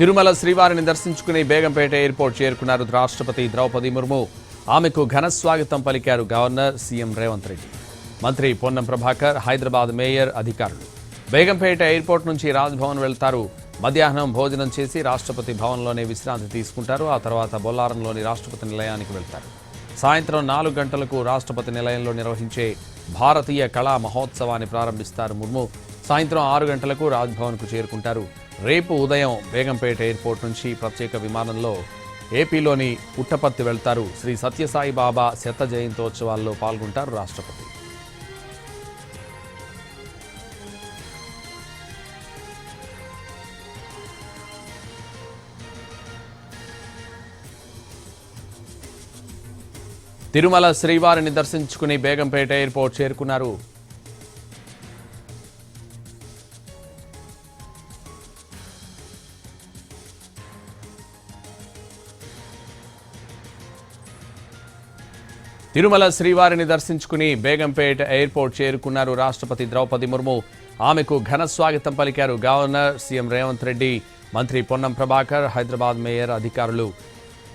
తిరుమల శ్రీవారిని దర్శించుకుని బేగంపేట ఎయిర్పోర్ట్ చేరుకున్నారు రాష్ట్రపతి ద్రౌపది ముర్ము. ఆమెకు ఘన స్వాగతం పలికారు గవర్నర్ సీఎం రేవంత్ రెడ్డి. మంత్రి పొన్నం ప్రభాకర్ హైదరాబాద్ మేయర్ అధికారులు. బేగంపేట ఎయిర్పోర్ట్ నుంచి రాజ్భవన్ వెళ్తారు. మధ్యాహ్నం భోజనం చేసి రాష్ట్రపతి భవన్లోనే విశ్రాంతి తీసుకుంటారు. ఆ తర్వాత బొల్లారంలోని రాష్ట్రపతి నిలయానికి వెళ్తారు. సాయంత్రం నాలుగు గంటలకు రాష్ట్రపతి నిలయంలో నిర్వహించే భారతీయ కళా మహోత్సవాన్ని ప్రారంభిస్తారు ముర్ము. సాయంత్రం ఆరు గంటలకు రాజ్భవన్కు చేరుకుంటారు. రేపు ఉదయం బేగంపేట ఎయిర్పోర్ట్ నుంచి ప్రత్యేక విమానంలో ఏపీలోని పుట్టపర్తి వెళ్తారు. శ్రీ సత్యసాయి బాబా శత జయంతోత్సవాల్లో పాల్గొంటారు రాష్ట్రపతి. తిరుమల శ్రీవారిని దర్శించుకుని బేగంపేట ఎయిర్పోర్ట్ చేరుకున్నారు. తిరుమల శ్రీవారిని దర్శించుకుని బేగంపేట ఎయిర్పోర్ట్ చేరుకున్నారు రాష్ట్రపతి ద్రౌపది ముర్ము. ఆమెకు ఘన స్వాగతం పలికారు గవర్నర్ సీఎం రేవంత్ రెడ్డి మంత్రి పొన్నం ప్రభాకర్ హైదరాబాద్ మేయర్ అధికారులు.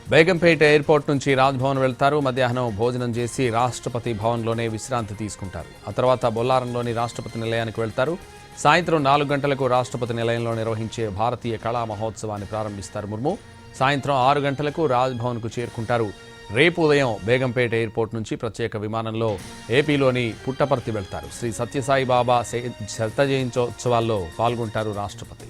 బేగంపేట ఎయిర్పోర్ట్ నుంచి రాజ్భవన్ వెళ్తారు. మధ్యాహ్నం భోజనం చేసి రాష్ట్రపతి భవన్లోనే విశ్రాంతి తీసుకుంటారు. ఆ తర్వాత బొల్లారంలోని రాష్ట్రపతి నిలయానికి వెళ్తారు. సాయంత్రం నాలుగు గంటలకు రాష్ట్రపతి నిలయంలో నిర్వహించే భారతీయ కళా మహోత్సవాన్ని ప్రారంభిస్తారు ముర్ము. సాయంత్రం ఆరు గంటలకు రాజ్భవన్కు చేరుకుంటారు. రేపు ఉదయం బేగంపేట ఎయిర్పోర్ట్ నుంచి ప్రత్యేక విమానంలో ఏపీలోని పుట్టపర్తి వెళ్తారు. శ్రీ సత్యసాయి బాబా శత జయంత్యోత్సవాల్లో పాల్గొంటారు రాష్ట్రపతి.